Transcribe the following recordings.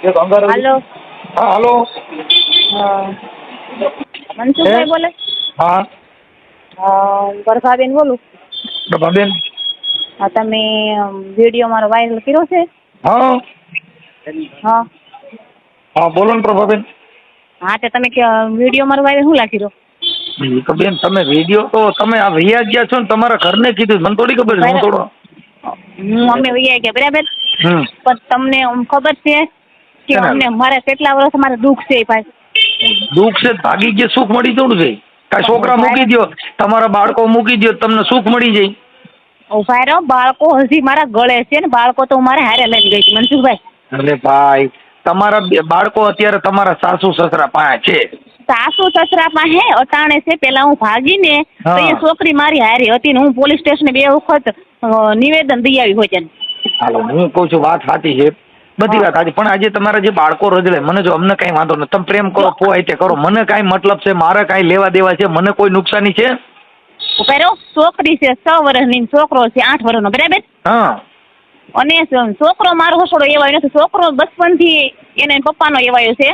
એક અંગારા હાલો. હા હાલો. મનસુખભાઈ બોલે? હા. હા, પ્રભાબેન બોલું? પ્રભાબેન. હા તમે વીડિયો મારો વાયરલ કર્યો છે? હા. હા. હા બોલો ને પ્રભાબેન. હા તો તમે વીડિયો મારો વાયરલ શું લાગી તો બેન તમે વીડિયો તો તમે આ વૈયા ગયા છો ને તમારા ઘરને કીધું મને થોડી ખબર છે હું થોડો હું અમે વૈયા ગયા બરાબર? પણ તમને ખબર છે કે અમને મારે કેટલા વર્ષ મારે દુઃખ છે ભાઈ. દુઃખ છે? ભાગી ગયો સુખ મળી જવું છે કાંઈ છોકરા મૂકી દો તમારા બાળકો મૂકી દો તમને સુખ મળી જાય. ઊભા રહો બાળકો હજી મારા ગળે છે ને બાળકો તો મારે હારે લઈને ગઈ છે મનસુખભાઈ. અરે ભાઈ તમારા બાળકો અત્યારે તમારા સાસુ સસરા પાસે છે. સાસુ સસરા પાસે અટાણે છે પેલા હું ભાગીને તો એ છોકરી મારી હારી હતી ને હું પોલીસ સ્ટેશને બે વખત નિવેદન દઈ આવી હોય છે હાલો હું કહું છું વાત સાચી છે. બધી વાત સાચી. પણ આજે તમારા જે બાળકો રજલે મને જો અમને કઈ વાંધો નથી. તમે પ્રેમ કરો પોય તે કરો. મને કઈ મતલબ છે મારે કઈ લેવા દેવા છે મને કોઈ નુકસાની છે? રહો છોકરી છે છ વર્ષની છોકરો છે આઠ વર્ષનો બરાબર? હા. અને છોકરો મારો હસોડો એવાયો નથી. છોકરો બચપનથી એને પપ્પાનો એવાયો છે.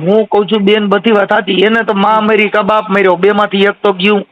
હું કહું છું બેન બધી વાત સાચી. એને તો માં મરી કા બાપ મર્યો બે માંથી એક તો ગયું.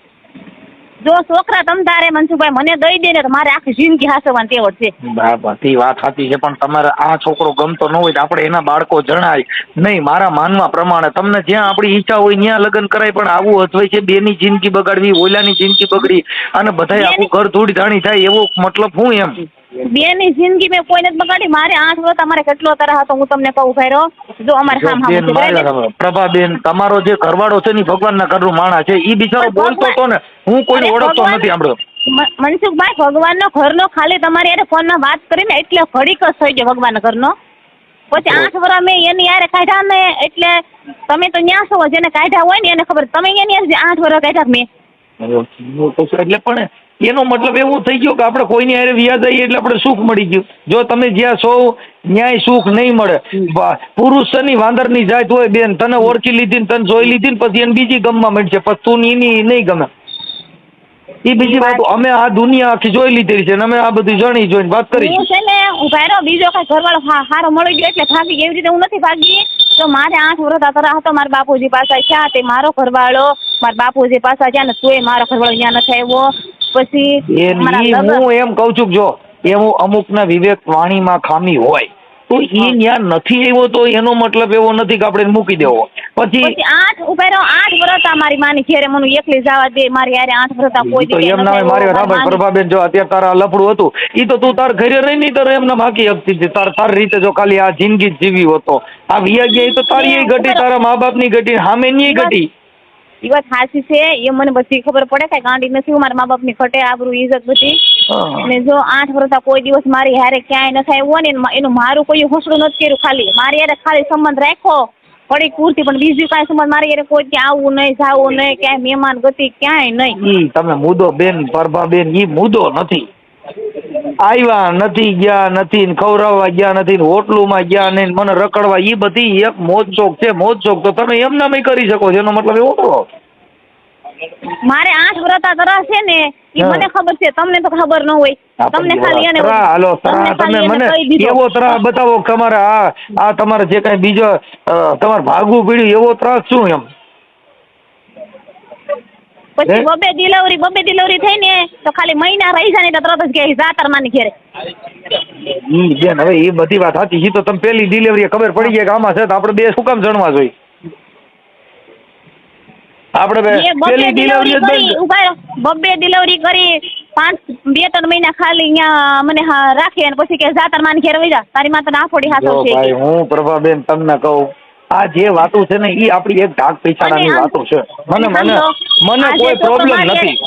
જો છોકરા તમ તારે મનસુખભાઈ મને દઈ દે ને તો મારે આખી જિંદગી હાસવાની તેવડ છે. બરાબર બધી વાત સાચી છે પણ તમારે આ છોકરો ગમતો ન હોય તો આપણે એના બાળકો જણાય. નહીં મારા માનવા પ્રમાણે તમને જ્યાં આપણી ઈચ્છા હોય ત્યાં લગ્ન કરાય પણ આવું અથવાય છે બેની જિંદગી બગાડવી ઓલાની જિંદગી બગડી અને બધાય આખું ઘર ધૂળ ધાણી થાય એવો મતલબ હું એમ. બેની જિંદગી મેં કોઈને જ બગાડી. મારે આઠ વર્ષ અમારે કેટલો તરા હતો હું તમને કહું ફેરો જો અમારે હામ બેન હામ પ્રભાબેન તમારો જે ઘરવાળો છે ને ભગવાનના ઘરનું માણા છે ઈ બિચારો બોલતો તો ને હું કોઈને ઓળખતો નથી મ- મનસુખભાઈ ભગવાનનો ઘરનો ખાલી તમારી યારે ફોનમાં વાત કરીને એટલે ઘડીક જ થઈ ગયો ભગવાનના ઘરનો. પછી આઠ વર્ષ મેં એની યારે કાઢ્યા ને એટલે તમે તો ન્યા છો જેને કાઢ્યા હોય ને એને ખબર. તમે એની યારે આઠ વર્ષ કાઢ્યા મેં. એટલે પણ એનો મતલબ એવું થઈ ગયો કે આપણે કોઈની હારે વ્યાજ આવીએ એટલે આપણે સુખ મળી ગયું. જો તમે જ્યાં છો ન્યાય સુખ નહીં મળે. પુરુષની વાંદર વાંદરની જાત હોય બેન તને ઓળખી લીધી ને તને જોઈ લીધી ને પછી એને બીજી ગમવા મળશે પછી તું એની નહીં ગમે. એ બીજી વાત અમે આ દુનિયા આખી જોઈ લીધેલી છે ને અમે આ બધું જાણી જોઈને વાત કરી હું છે. ને હું ભાઈરો બીજો કઈ ઘરવાળો હારો મળી ગયો એટલે ભાગી. એવી રીતે હું નથી ભાગી. તો મારે આઠ વર્ષ હતા હતો મારા બાપુજી પાસે ક્યાં તે મારો ઘરવાળો મારા બાપુજી પાસે ક્યાં ને તોય મારો ઘરવાળો ત્યાં નથી આવ્યો. પછી એ હું એમ કઉ છું જો એવું અમુકના વિવેક વાણીમાં ખામી હોય તો ઈ ન્યા નથી આવ્યો તો એનો મતલબ એવો નથી કે આપણે મૂકી દેવો. પછી આઠ ઊભા રહો આઠ વર્ષ આ મારી માની જ્યારે મને એકલી જવા દે મારી હારે આઠ વ્રત કોઈ તો એમ ના મારી આવ્યો. પ્રભાબેન જો અત્યારે તારા લફડું હતું ઈ તો તું તાર ઘરે રહી નહીં તારે એમને બાકી હકતી હતી તાર તાર રીતે જો ખાલી આ જિંદગી જીવી હોતો આ વિયા ગયા તો તારી ઘટી તારા મા બાપની ઘટી સામે ની ઘટી. ઈ વાત સાચી છે. એ મને બધી ખબર પડે કઈ ગાંડી નથી હું મારા મા બાપની ખટે આબરૂ ઇજ્જત બધી. અને જો આઠ વર્ષ કોઈ દિવસ મારી હારે ક્યાંય નથી આવ્યો ને એનું- એનું મારું કોઈ હોસડું નથી કર્યું ખાલી. મારી હારે ખાલી સંબંધ રાખો પડી પૂરતી પણ બીજું કાંઈ સંબંધ મારી હારે કોઈ ક્યાં આવવું નહીં જાવું નહીં ક્યાંય મહેમાન ગતિ ક્યાંય નહીં. તમે મુદ્દો બેન પ્રભાબેન ઈ મુદ્દો નથી. આવ્યા નથી ગયા નથી ખવડાવવા ગયા નથી હોટલુમાં ગયા નહીં મને રખડવા. એ બધી એક મોજ શોખ છે મોજ શોખ તો તમે એમ નામે કરી શકો છો એનો મતલબ એવો કરો મારે આઠ વ્રતા કરા છે ને એ મને ખબર છે તમને તો ખબર ન હોય. તમને ખાલી એને હાલો તમે મને એવો ત્રાસ બતાવો તમારે આ આ તમારે જે કઈ બીજો તમારે ભાગવું પીડ્યું એવો ત્રાસ શું એમ? પછી? બબે ડિલિવરી બબે ડિલિવરી થઈ ને તો ખાલી મહિના રહી જાય ને તો તરત જ કે જાતર માની ઘેરે. બેન હવે એ બધી વાત સાચી છે. તો તમે પેલી ડિલિવરી ખબર પડી ગઈ કે આમાં છે તો આપણે બે શું કામ જણવા જોઈએ? આપણે પેલી ડિલિવરી કરી ઊભા બબે ડિલિવરી કરી પાંચ બે ત્રણ મહિના ખાલી અહીંયા મને રાખી અને પછી કે જાતર માની ઘેર વઈ જા. તારી માતા ના ફોડી હાથો છે હું પ્રભાબેન તમને કહું આ જે વાતો છે ને એ આપણી એક ઢાક પૈસાડાની વાતો છે. મને મને મને કોઈ પ્રોબ્લેમ નથી.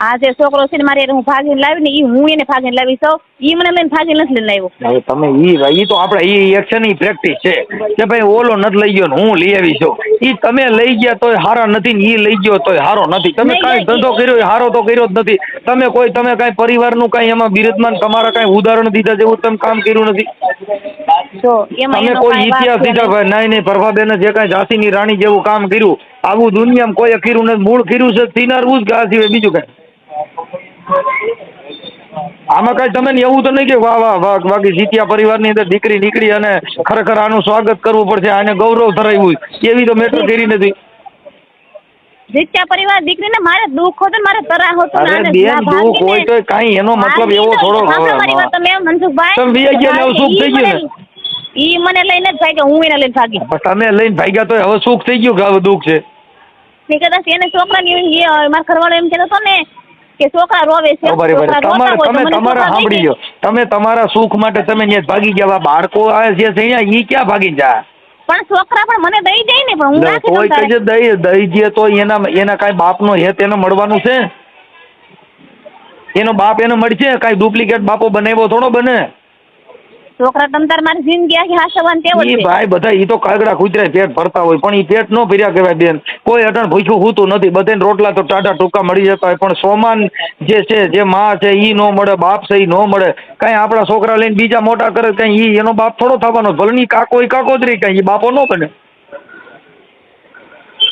આ જે છોકરો છે ને મારે હું ભાગીને લાવી ને એ હું એને ભાગીને લાવી છું. એ મને લઈને ભાગીને નથી લઈને આવ્યો. હવે તમે ઈ એ તો આપણે ઈ ને ઈ પ્રેક્ટિસ છે. કે ભાઈ ઓલો નથી લઈ ગયો ને હું લઈ આવી છું. ઈ તમે લઈ ગયા તોય હારા નથી ને ઈ લઈ ગયો તોય હારો નથી. તમે કઈ કાંઈ ધંધો કર્યો એ હારો તો કર્યો જ નથી. તમે કોઈ તમે કાંઈ પરિવારનું કાંઈ એમાં બિરજમાન તમારા કાંઈ ઉદાહરણ દીધા જેવું તમે કામ કર્યું નથી? જો તમે કોઈ ઇતિહાસ દીધા નહીં. ભાઈ નહીં નહીં પ્રભાબેને જે કાંઈ ઝાંસીની રાણી જેવું કામ કર્યું આવું દુનિયામાં કોઈ કર્યું નથી મૂળ કર્યું છે તિનારવું જ આ સિવાય બીજું કાંઈ આમાં કઈ તમે એવું તો નહીં કે વાહ વાહ વાહ બાકી જીત્યા પરિવારની અંદર દીકરી નીકળી અને ખરેખર આનું સ્વાગત કરવું પડશે આને ગૌરવ ધરાવ્યું એવી તો મેટર કરી નથી જીત્યા પરિવાર દીકરીને મારે દુઃખ હતો મારે તરા હતો અરે બેન દુઃખ હોય તો કઈ એનો મતલબ એવો થોડો તમે મનસુખભાઈ તમે વી ગયા સુખ થઈ ગયું ને? ઈ મને લઈને જ ભાગ્યો હું એને લઈને ભાગી. પણ તમે લઈને ભાગ્યા તો હવે સુખ થઈ ગયું કે હવે દુઃખ છે? ને કદાચ એને છોકરાની એમ કે મારા ઘરવાળો એમ કહેતો હતો ને કે છોકરા રોવે છે તમે તમારા સાંભળી તમે તમારા સુખ માટે તમે ત્યાં ભાગી ગયા. બાળકો આવે છે અહીંયા ઈ ક્યાં ભાગી જાય? પણ છોકરા પણ મને દઈ દે ને પણ હું રાખી કોઈ તારે. દઈ દઈ દે તો એના એના કાંઈ બાપનો હેત એને મળવાનું છે? એનો બાપ એને મળશે? કાંઈ ડુપ્લિકેટ બાપો બનાવ્યો થોડો બને? છોકરા તમ તાર મારી જિંદગી આખી હાસવાન જ ઈ ભાઈ બધા ઈ તો કાગડા કૂતરા પેટ ભરતા હોય પણ ઈ પેટ નો ભર્યા કહેવાય બેન. કોઈ અટણ ભૂખ્યું હોતું નથી. બધાને રોટલા તો ટાટા ટૂંકા મળી જતા હોય પણ સોમાન જે છે જે માં છે ઈ નો મળે બાપ છે ઈ નો મળે. કઈ આપણા છોકરા લઈને બીજા મોટા કરે કઈ ઈ એનો બાપ થોડો થવાનો ભલે ની કાકો ઈ કાકો જ રહી કઈ ઈ બાપો નો બને.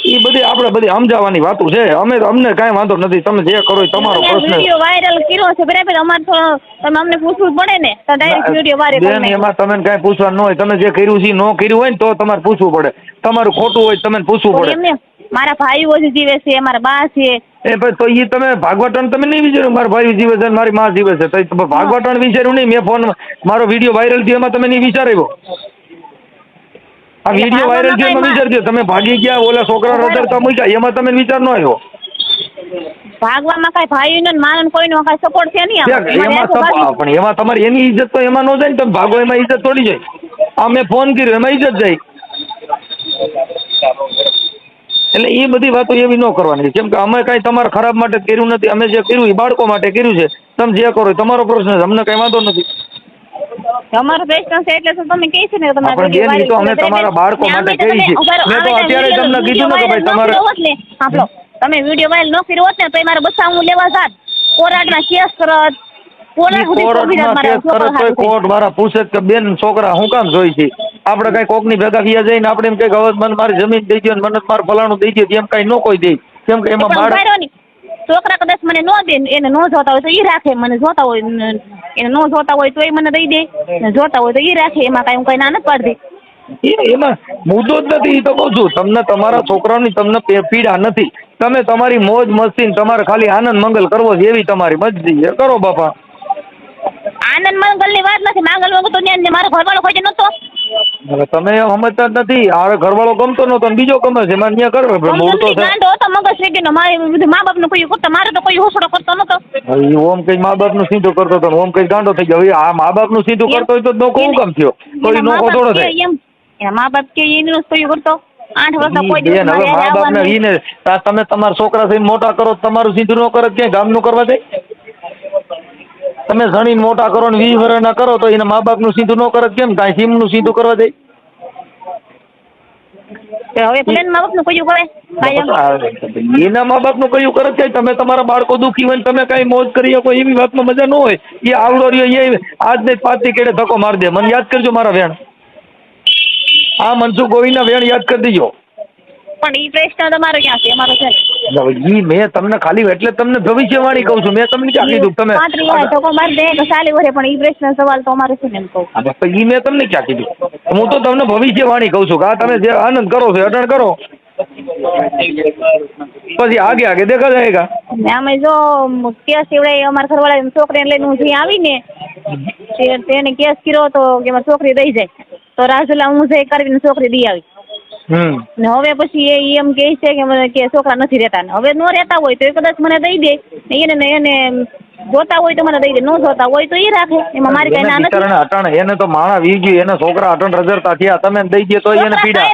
ઈ બધી આપણે બધી સમજાવવાની વાતો છે. અમે અમને કાંઈ વાંધો નથી. તમે જે કરો તમારો પ્રશ્ન. વિડિયો વાયરલ કર્યો છે બરાબર? અમારે તો તમે અમને પૂછવું પડે ને. તો ડાયરેક્ટ વિડિયો વાયરલ બેન એમાં તમે કાંઈ પૂછવા ન હોય. તમે જે કર્યું છે ન કર્યું હોય ને તો તમારે પૂછવું પડે. તમારું ખોટું હોય તમને પૂછવું પડે. મારા ભાઈઓ જ જીવે છે મારા બા છે. એ ભાઈ તો એ તમે ભાગવટણ તમે નહીં વિચાર્યું? મારા ભાઈ જીવે છે મારી માં જીવે છે. તો ભાગવટણ વિચાર્યું નહીં. મેં ફોન મારો વીડિયો વાયરલ થયો એમાં તમે નહીં વિચાર્યો? આ વીડિયો વાયરલ થયો એમાં વિચારજો તમે ભાગી ગયા ઓલા છોકરા રદરતા મૂક્યા એમાં તમે વિચાર ન આવ્યો. ભાગવામાં કઈ ભાઈ ને ને કોઈનો કઈ સપોર્ટ છે નહીં એમાં પણ એમાં તમારી એની ઇજ્જત તો એમાં ન જાય ને તમે ભાગો એમાં ઇજ્જત થોડી જાય. આ મેં ફોન કર્યો એમાં ઇજ્જત જાય. એટલે એ બધી વાતો એવી ન કરવાની. કેમ કે અમે કાંઈ તમારા ખરાબ માટે કર્યું નથી અમે જે કર્યું એ બાળકો માટે કર્યું છે. તમે જે કરો તમારો પ્રશ્ન છે અમને કાંઈ વાંધો નથી. અમારો પ્રશ્ન છે એટલે તો તમે કહી છે ને તમારા બેન, ઈ તો અમે તમારા બાળકો માટે કહી છે. મેં તો અત્યારે તમને કીધું ને કે ભાઈ તમારે- ન ને સાંભળો. તમે વિડિયો વાયરલ ન કર્યો હોત ને તો મારા બચ્ચા હું લેવા જાત. કોર્ટમાં કેસ કરત. આપણે કઈ કોકની ભેગા વ્યા જઈને આપડે એમ કઈ હવે મને મારી જમીન દઈ દો ને મને મારે ફલાણું દઈ દો એમ કઈ ન કોઈ દે. કેમ કે એમાં બાળક ને. છોકરા કદાચ મને ન દે, એને ન જોતા હોય તો ઈ રાખે, મને જોતા હોય એને ન જોતા હોય તો એ મને દઈ દે. જોતા હોય તો ઈ રાખે, એમાં કઈ હું કઈ ના નથી પાડતી. એ, એમાં મુદ્દો જ નથી એ તો કહું છું, તમને તમારા છોકરાઓની તમને પીડા નથી. તમે તમારી મોજ મસ્તી તમારે ખાલી આનંદ મંગલ કરવો છે એવી તમારી મરજી છે. કરો બાપા. આનંદ મંગલની વાત નથી. માંગલ મંગલ તો ત્યાં મારો ઘરવાળો કોઈ નતો હવે તમે સમજતા જ નથી. આ ઘરવાળો ગમતો નતો બીજો ગમે છે. મારે ત્યાં કરવો પણ મૂળ તો છે. ગાંડો હતો મગજ શ્રીજી નો મારી મા બાપનું કોઈ કરતા મારે તો કોઈ હોસડો કરતો નતો ઓમ કઈ મા બાપનું સીધું કરતો હતો ઓમ કઈ ગાંડો થઈ ગયો. આ મા બાપનું સીધું કરતો હોય તો નોકો હું કામ થયો? તો એ નોકો થોડો થાય. એમ એના મા બાપ કે એનું કોઈ કરતો. આઠ વર્ષ કોઈ દિવસ હવે મા બાપ ને ઈને તમે તમારા છોકરા થઈને મોટા કરો તમારું સીધું ન કરે ક્યાંય ગામનું કરવા જાય? તમે જણીને મોટા કરો ને વીસ વર્ષના કરો તો એના મા બાપનું સીધું ન કરે કેમ? કાંઈ સીમનું સીધું કરવા જાય હવે મા બાપનું કરે? એના મા બાપનું કયું કરે છે? તમે તમારા બાળકો દુખી હોય તમે કઈ મોજ કરી શકો એવી વાતમાં મજા ન હોય. એ આવડો રહ્યો એ આજ ને પાંચથી કેડે ધક્કો મારી દે. મને યાદ કરજો મારા વેણ. આ મનસુખ ગોવિંદના વેણ યાદ કરી દેજો. પણ ઈ પ્રશ્ન તમારો ક્યાં છે? અમારો છે ઈ મેં તમને ખાલી એટલે તમને ભવિષ્યવાણી કહું છું. મેં તમને ક્યાં કીધું? તમે ધક્કો મારી દે કે ચાલી વરે પણ ઈ પ્રશ્ન સવાલ તો અમારો છે ને એમ કહું. બસ તો ઈ મેં તમને ક્યાં કીધું? હું તો તમને ભવિષ્યવાણી કહું છું કે આ તમે જે આનંદ કરો છો અટણ કરો. પછી આગે આગે દેખા જાયગા અમે જો કેસ સિવડાય અમારા ઘરવાળા છોકરીને લઈને હું જે આવીને તેને કેસ કર્યો તો કે મારી છોકરી દઈ જાય. તો રાજુલા હું જે કરીને છોકરી દઈ આવી. ને હવે પછી એ એમ કે છે કે મને કે છોકરા નથી રહેતા ને. હવે નો રહેતા હોય તો એ કદાચ મને દઈ દે. ને એને ને એને જોતા હોય તો મને દઈ દે. ન જોતા હોય તો એ રાખે. એમાં મારી કઈ ના નથી. અટણ એને તો માણા વી ગયું. એને છોકરા અટણ રજરતા થયા. તમે દઈ દે તો એને પીડા.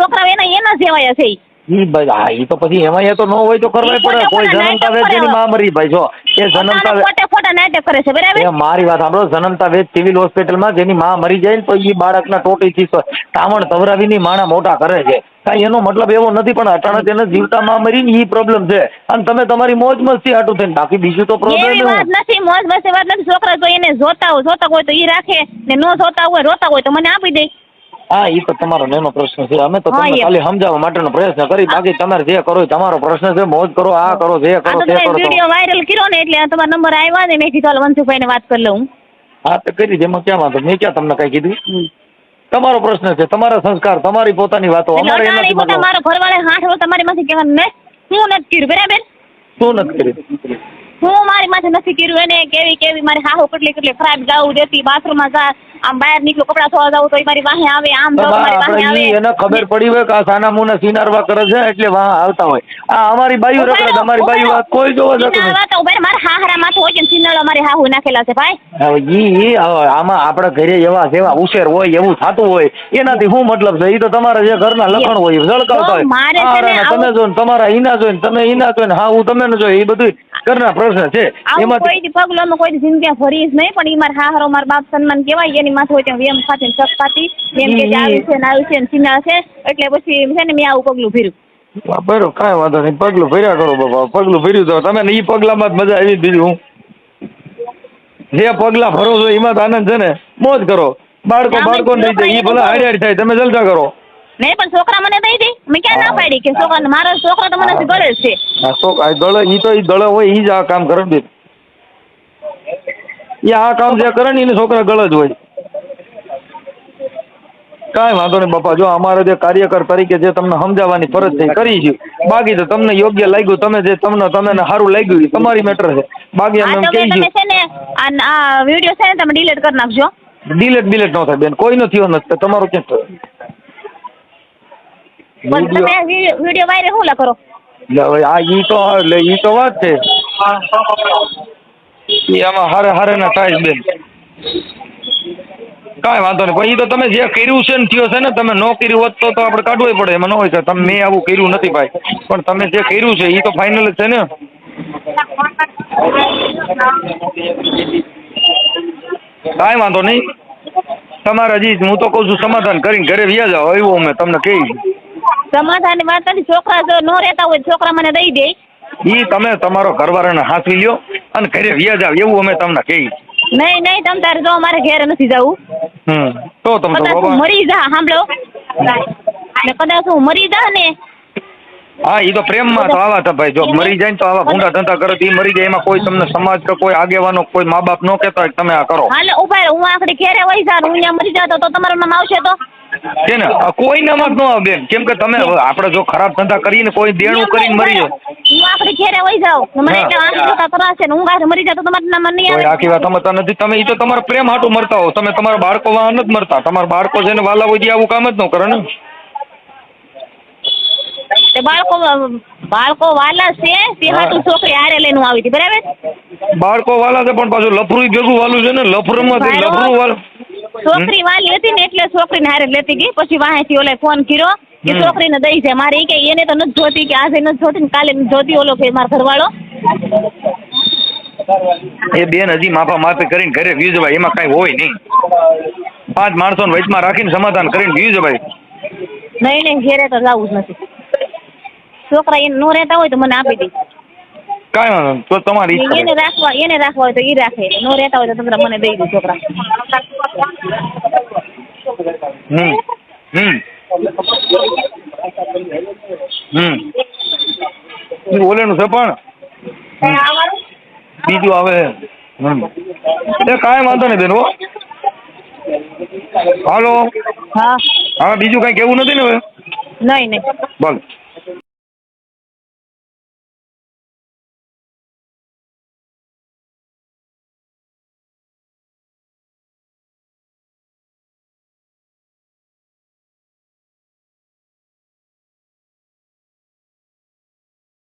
છોકરા એના એના જેવાયા છે ઈ. ભાઈ હા ઈ તો પછી એમાં એ તો ન હોય તો કરવા પડે. કોઈ જન્મતા નાટક વેદ કરે જેની હવે. માં મરી ભાઈ જો એ જન્મતા વેદ ખોટા ખોટા નાટક કરે છે બરાબર? એ મારી વાત સાંભળો જન્મતા વેદ સિવિલ હોસ્પિટલમાં જેની માં મરી જાય ને તો ઈ બાળકના ટોટીથી તામણ ટામણ તવરાવીની માણા મોટા કરે છે. કાંઈ એનો મતલબ એવો નથી પણ અચાનક એને જીવતા માં મરીને ઈ પ્રોબ્લેમ છે. અને તમે તમારી મોજ મસ્તી હાટું થઈને બાકી બીજું તો પ્રોબ્લેમ એવી વાત નથી મોજ મસ્તી વાત નથી. છોકરા તો એને જોતા હોય જોતા હોય તો ઈ રાખે ને નો જોતા હોય રોતા હોય તો મને આપી દે. હા એ તો તમારો નેનો પ્રશ્ન છે. અમે તો તમને. ખાલી સમજાવવા માટેનો પ્રયત્ન કરી. બાકી તમારે જે કરો તમારો પ્રશ્ન છે. મોજ કરો આ કરો જે કરો તો કરો વિડિયો વાયરલ કર્યો ને એટલે તમારો નંબર આવ્યો ને. મેં કીધું હાલો વંશુભાઈને વાત કરી લઉં. હા તો કરી જેમાં ક્યાં વાંધો? મેં ક્યાં તમને કઈ કીધું? તમારો પ્રશ્ન છે. તમારા સંસ્કાર તમારી પોતાની વાતો. અમારે એનાથી મતલબ મારો ઘરવાળા હાથ તમારી માંથી કહેવાનું ને હું નથી કર્યું? બરાબર? શું નથી કર્યું? હું મારી માથે નથી કર્યું એને કેવી કેવી મારી હાહુ કેટલી કેટલી ખરાબ ગાવું દેતી બાથરૂમમાં જા આમ બહાર નીકળું કપડા ધોવા જાવ તો મારી વાહે આવે આમ જાવ મારી વાહે આવે. એને ખબર પડી હોય કે આ સાના મુને સિનારવા કરે છે એટલે વાહ આવતા હોય. આ અમારી બાયુ રખડે છે, અમારી બાયુ કોઈ જોવા જતું નથી. ઊભા મારા હાહરા માથે હોય કે સિનાળો મારી હાહુ નાખેલા છે ભાઈ. હવે ઈ ઈ આમાં આપણા ઘરે એવા જેવા ઉછેર હોય એવું થતું હોય એનાથી શું મતલબ છે? એ તો તમારા જે ઘરના લખણ હોય ઝળકાવતા મારે હોય તમે જો તમારા ઈના જોઈને તમે ઈના જોઈ ને હા હું તમે જોઈ એ બધું ઘરના પ્રશ્ન છે? એમાં કોઈ પગલો માં કોઈ જિંદગી ભરી જ નહીં પણ ઈ માર હાહરો માર બાપ સન્માન કેવાય એની માથે હોય ત્યાં વેમ ખાતી શક એમ કે આવી છે ને આવી છે ને સિનાળ છે. એટલે પછી છે ને મેં આવું પગલું ભર્યું. બરોબર કાંઈ વાંધો નહીં. પગલું ભર્યા કરો બાપા. પગલું ભર્યું તો તમે ઈ પગલામાં જ મજા આવી બીજું હું. જે પગલા ભરો છો એમાં તો આનંદ છે ને. મોજ કરો. બાળકો બાળકો નહીં જાય એ ભલે હારી થાય. તમે જલસા કરો. નહીં પણ છોકરા મને દઈ દે. મેં ક્યાં ના પાડી કે છોકરા મારો છોકરો તો મને ગળે છે. દળ ઈ તો ઈ દળ હોય ઈ જ આ કામ કરે ને એ આ કામ જે કરે ને એને છોકરા ગળે જ હોય. કાંઈ વાંધો નહીં બાપા જો અમારે જે કાર્યકર તરીકે જે તમને સમજાવવાની ફરજ છે કરી છે. બાકી તો તમને યોગ્ય લાગ્યું તમે જે તમને તમને સારું લાગ્યું એ તમારી મેટર છે. બાકી અમે તમે કહી છે ને આ આ વીડિયો છે ને તમે ડિલીટ કરી નાખજો. ડિલેટ ડિલીટ ન થાય બેન કોઈ નો થયો નથી તમારો ક્યાં થયો? પણ તમે વીડિયો વાયરે હું લા એટલે આ ઈ તો એટલે ઈ તો વાત છે. એ આમાં હારે હારે ના થાય બેન. કાંઈ વાંધો નહીં પણ એ તો તમે જે કર્યું છે ને થયો છે ને તમે ન કર્યું હોત તો તો આપણે કાઢવું પડે એમાં ન હોય કે તમે મેં આવું કર્યું નથી ભાઈ. પણ તમે જે કર્યું છે એ તો ફાઇનલ જ છે ને. કાંઈ વાંધો નહીં. તમારા હજી હું તો કહું છું સમાધાન કરીને ઘરે વ્યા જાઓ એવું અમે તમને કહી. સમાધાનની વાત નથી. છોકરા જો ન રહેતા હોય છોકરા મને દઈ દે. ઈ તમે તમારો ઘરવાળાને હાંસવી લ્યો અને ઘરે વ્યા જાવ એવું અમે તમને કહી નહીં નહીં તમ તારે જો અમારે ઘેર નથી જવું. હમ તો તમે કદાચ હું મરી જા સાંભળો. ને કદાચ હું મરી જા ને. હા ઈ તો પ્રેમમાં તો આવા ભાઈ. જો મરી જાય ને તો આવા ગુંડા ધંધા કરો એ ઈ મરી જાય. એમાં કોઈ તમને સમાજ કે કોઈ આગેવાનો કોઈ મા બાપ નો કહેતા હોય તમે આ કરો. હાલે ઊભા હું આખડી ઘેરે વહી જા હું અહીંયા મરી જાતો તો તમારું નામ આવશે તો? છે ને કોઈ નમક નો ન આવે બેન. કેમ કે તમે આપડે આપણે જો ખરાબ ધંધા કરીને કોઈ દેણું કરીને મરી જાય હું આખડી ઘેરે વહી જાઉં મને એટલે આંખ જોતા ને હું ગાંઠ મરી જાતો તમારે નામ નહીં આવે. આખી વાત સમજતા નથી. તમે ઈ તો તમારા પ્રેમ હાટું મરતા હો. તમે તમારા બાળકો વાહન નથી મરતા. તમારા બાળકો છે ને વાલા હોય આવું કામ જ ન કરે ને. તે બાળકો બાળકો વાલા છે તે. હાટું છોકરી હારે લઈને આવી હતી. બરાબર? બાળકો વાલા છે પણ પાછું લફરું ભેગું વાલું છે ને. લફરમાંથી ભાઈઓ. લફરું વાલું છોકરી વાલી હતી ને એટલે છોકરીને હારે લેતી ગઈ. પછી વાહેથી ઓલે ફોન કર્યો કે છોકરી છોકરીને દઈ છે. મારે કે એને તો નથી જોતી કે આજે નથી જોતી ને કાલે જોતી. ઓલો કે મારો ઘરવાળો. એ બેન હજી માફા માફી કરીને ઘરે વ્યૂ જવાય એમાં કાંઈ હોય નહીં. પાંચ માણસોને વચમાં રાખીને સમાધાન કરીને વ્યૂ જવાય નહીં નહીં ઘેરે તો જવું જ નથી. છોકરા એને નો રહેતા હોય તો મને આપી દે. કાંઈ વાંધો તો તમારી એને રાખવા એને રાખવા હોય તો એ રાખે. નો રહેતા હોય તો તમે મને દઈ દે છોકરા. હમ હમ. હમ. ઈ ઓલેનું છે પણ? બીજું આવે હમ. એ કાંઈ વાંધો નહીં બેન હો. હાલો. હા. હા બીજું કાંઈ કેવું નથી ને હવે? નહીં નહીં. ભલે